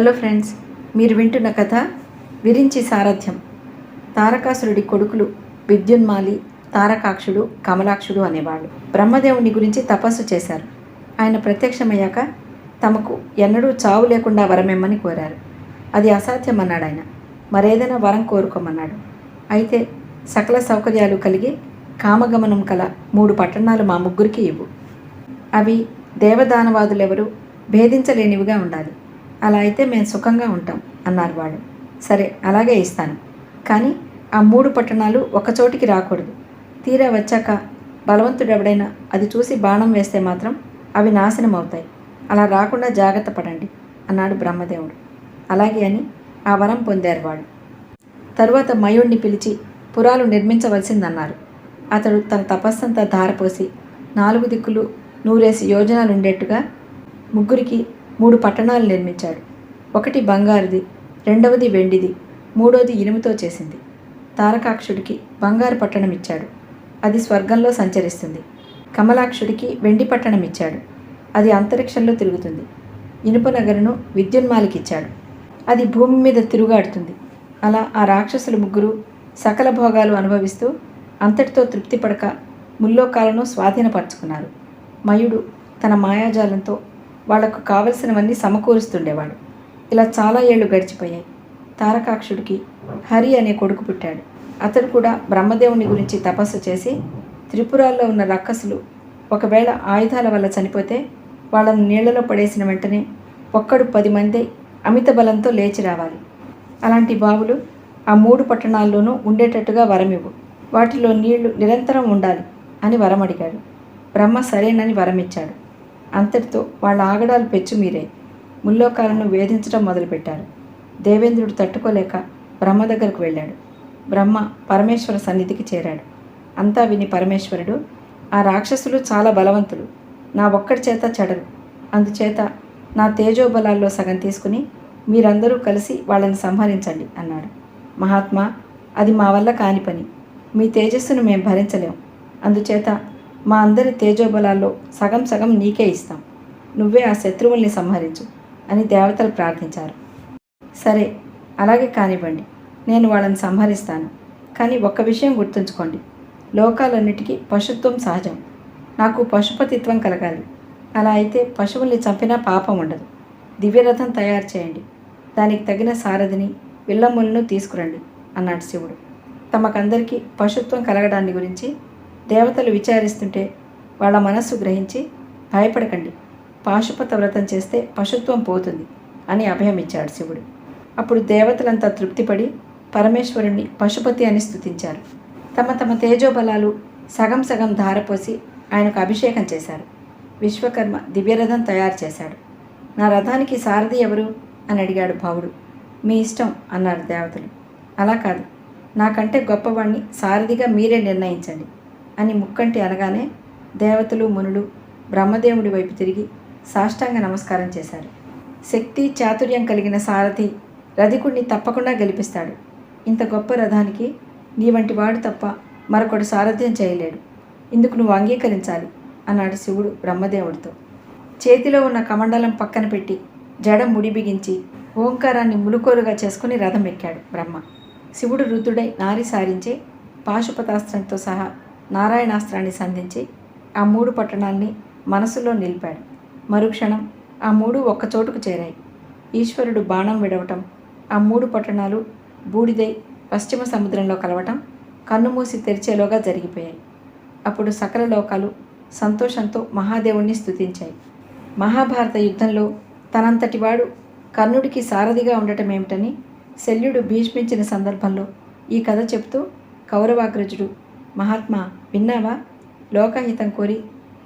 Hello friends మీరు వింటున్న కథ విరించి సారథ్యం. తారకాసురుడి కొడుకులు విద్యున్మాలి తారకాక్షుడు కమలాక్షుడు అనేవాళ్ళు. బ్రహ్మదేవుని గురించి తపస్సు చేశారు. ఆయన ప్రత్యక్షమయ్యాక తమకు ఎన్నడూ చావు లేకుండా వరమిమ్మని కోరారు. అది అసాధ్యం అన్నాడు ఆయన. మరేదైనా వరం కోరుకోమన్నాడు. అయితే సకల సౌకర్యాలు కలిగి కామగమనం కల మూడు పట్టణాలు మా ముగ్గురికి ఇవ్వు. అవి దేవదానవాదులెవరూ భేదించలేనివిగా ఉండాలి. అలా అయితే మేము సుఖంగా ఉంటాం అన్నారు వాళ్ళు సరే అలాగే ఇస్తాను. కానీ ఆ మూడు పట్టణాలు ఒకచోటికి రాకూడదు. తీరా వచ్చాక బలవంతుడెవడైనా అది చూసి బాణం వేస్తే మాత్రం అవి నాశనం అవుతాయి అలా రాకుండా జాగ్రత్త పడండి అన్నాడు బ్రహ్మదేవుడు. అలాగే అని ఆ వరం పొందారు వాడు. తరువాత మయుణ్ణి పిలిచి పురాలు నిర్మించవలసిందన్నారు. అతడు తన తపస్సంతా ధారపోసి నాలుగు దిక్కులు నూరేసి యోజనాలు ఉండేట్టుగా ముగ్గురికి మూడు పట్టణాలు నిర్మించాడు. ఒకటి బంగారుది రెండవది వెండిది మూడోది ఇనుముతో చేసింది. తారకాక్షుడికి బంగారు పట్టణం ఇచ్చాడు. అది స్వర్గంలో సంచరిస్తుంది. కమలాక్షుడికి వెండి పట్టణం ఇచ్చాడు. అది అంతరిక్షంలో తిరుగుతుంది. ఇనుప నగరును విద్యున్మాలికి ఇచ్చాడు అది భూమి మీద తిరుగాడుతుంది. అలా ఆ రాక్షసులు ముగ్గురు సకల భోగాలు అనుభవిస్తూ అంతటితో తృప్తి పడక ముల్లోకాలను స్వాధీనపరుచుకున్నారు. మయుడు తన మాయాజాలంతో వాళ్ళకు కావలసినవన్నీ సమకూరుస్తుండేవాడు. ఇలా చాలా ఏళ్ళు గడిచిపోయాయి. తారకాక్షుడికి హరి అనే కొడుకు పుట్టాడు. అతడు కూడా బ్రహ్మదేవుని గురించి తపస్సు చేసి త్రిపురాల్లో ఉన్న రక్కసులు ఒకవేళ ఆయుధాల వల్ల చనిపోతే వాళ్ళను నీళ్ళలో పడేసిన వెంటనే ఒక్కడు పది మంది అమిత బలంతో లేచి రావాలి. అలాంటి బావులు ఆ మూడు పట్టణాల్లోనూ ఉండేటట్టుగా వరమివ్వు. వాటిలో నీళ్ళు నిరంతరం ఉండాలి అని వరం అడిగాడు బ్రహ్మ సరేనని వరమిచ్చాడు. అంతటితో వాళ్ళ ఆగడాలు పెచ్చుమీరాయి ముల్లోకాలను వేధించడం మొదలుపెట్టారు. దేవేంద్రుడు తట్టుకోలేక బ్రహ్మ దగ్గరకు వెళ్ళాడు. బ్రహ్మ పరమేశ్వర సన్నిధికి చేరాడు. అంతా విని పరమేశ్వరుడు ఆ రాక్షసులు చాలా బలవంతులు. నా ఒక్కడి చేత చెడరు. అందుచేత నా తేజోబలాల్లో సగం తీసుకుని మీరందరూ కలిసి వాళ్ళని సంహరించండి అన్నాడు. మహాత్మా అది మా వల్ల కాని పని. మీ తేజస్సును మేము భరించలేం. అందుచేత మా అందరి తేజోబలాల్లో సగం సగం నీకే ఇస్తాం. నువ్వే ఆ శత్రువుల్ని సంహరించు అని దేవతలు ప్రార్థించారు. సరే అలాగే కానివ్వండి. నేను వాళ్ళని సంహరిస్తాను. కానీ ఒక్క విషయం గుర్తుంచుకోండి. లోకాలన్నిటికీ పశుత్వం సహజం. నాకు పశుపతిత్వం కలగాలి. అలా అయితే పశువుల్ని చంపినా పాపం ఉండదు. దివ్యరథం తయారు చేయండి. దానికి తగిన సారథిని విల్లమ్ములను తీసుకురండి అన్నాడు శివుడు. తమకందరికీ పశుత్వం కలగడాన్ని గురించి దేవతలు విచారిస్తుంటే వాళ్ళ మనస్సు గ్రహించి భయపడకండి. పాశుపత వ్రతం చేస్తే పశుత్వం పోతుంది అని అభయమిచ్చాడు శివుడు. అప్పుడు దేవతలంతా తృప్తిపడి పరమేశ్వరుణ్ణి పశుపతి అని స్తుతించారు. తమ తమ తేజోబలాలు సగం సగం ధారపోసి ఆయనకు అభిషేకం చేశారు. విశ్వకర్మ దివ్యరథం తయారు చేశాడు. నా రథానికి సారథి ఎవరు అని అడిగాడు భావుడు మీ ఇష్టం అన్నారు దేవతలు. అలా కాదు. నాకంటే గొప్పవాణ్ణి సారథిగా మీరే నిర్ణయించండి. అని ముక్కంటి అనగానే దేవతలు మునులు బ్రహ్మదేవుడి వైపు తిరిగి సాష్టాంగ నమస్కారం చేశారు. శక్తి చాతుర్యం కలిగిన సారథి రధికుణ్ణి తప్పకుండా గెలిపిస్తాడు. ఇంత గొప్ప రథానికి నీ వంటి వాడు తప్ప మరొకడు సారథ్యం చేయలేడు. ఇందుకు నువ్వు అంగీకరించాలి అన్నాడు శివుడు బ్రహ్మదేవుడితో. చేతిలో ఉన్న కమండలం పక్కన పెట్టి జడ ముడి బిగించి ఓంకారాన్ని ములుకోలుగా చేసుకుని రథం ఎక్కాడు బ్రహ్మ. శివుడు రుద్రుడై నారి సారించి పాశుపతాస్త్రంతో సహా నారాయణాస్త్రాన్ని సంధించి ఆ మూడు పట్టణాల్ని మనసులో నిలిపాడు. మరుక్షణం ఆ మూడు ఒక్కచోటుకు చేరాయి. ఈశ్వరుడు బాణం విడవటం ఆ మూడు పట్టణాలు బూడిదై పశ్చిమ సముద్రంలో కలవటం కన్నుమూసి తెరిచేలోగా జరిగిపోయాయి. అప్పుడు సకల లోకాలు సంతోషంతో మహాదేవుణ్ణి స్తుతించాయి. మహాభారత యుద్ధంలో తనంతటివాడు కర్ణుడికి సారథిగా ఉండటం ఏమిటని శల్యుడు భీష్మించిన సందర్భంలో ఈ కథ చెప్తూ కౌరవాగ్రజుడు మహాత్మా విన్నావా? లోకహితం కోరి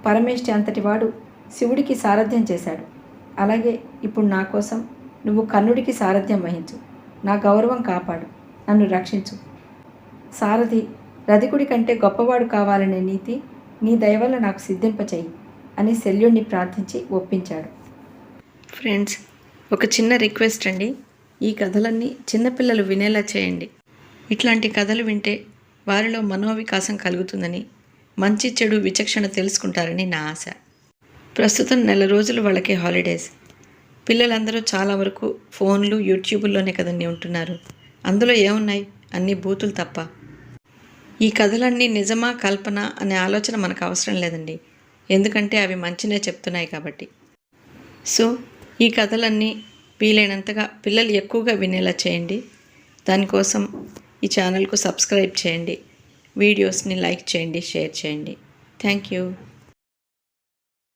పరమేష్టి అంతటివాడు శివుడికి సారథ్యం చేశాడు. అలాగే ఇప్పుడు నా కోసం నువ్వు కన్నుడికి సారథ్యం వహించు. నా గౌరవం కాపాడు. నన్ను రక్షించు. సారథి రధికుడి కంటే గొప్పవాడు కావాలనే నీతి నీ దయవల్ల నాకు సిద్ధింపచేయి అని శల్యుణ్ణి ప్రార్థించి ఒప్పించాడు. ఫ్రెండ్స్ ఒక చిన్న రిక్వెస్ట్ అండి. ఈ కథలన్నీ చిన్నపిల్లలు వినేలా చేయండి. ఇట్లాంటి కథలు వింటే వారిలో మనోవికాసం కలుగుతుందని మంచి చెడు విచక్షణ తెలుసుకుంటారని నా ఆశ. ప్రస్తుతం నెల రోజులు వాళ్ళకి హాలిడేస్. పిల్లలందరూ చాలా వరకు ఫోన్లు యూట్యూబుల్లోనే కదండి ఉంటున్నారు. అందులో ఏమున్నాయి? అన్ని బూతులు తప్ప. ఈ కథలన్నీ నిజమా కల్పన అనే ఆలోచన మనకు అవసరం లేదండి. ఎందుకంటే అవి మంచినే చెప్తున్నాయి కాబట్టి. సో ఈ కథలన్నీ వీలైనంతగా పిల్లలు ఎక్కువగా వినేలా చేయండి. దానికోసం ఈ ఛానల్కు సబ్స్క్రైబ్ చేయండి. వీడియోస్ని లైక్ చేయండి షేర్ చేయండి. Thank you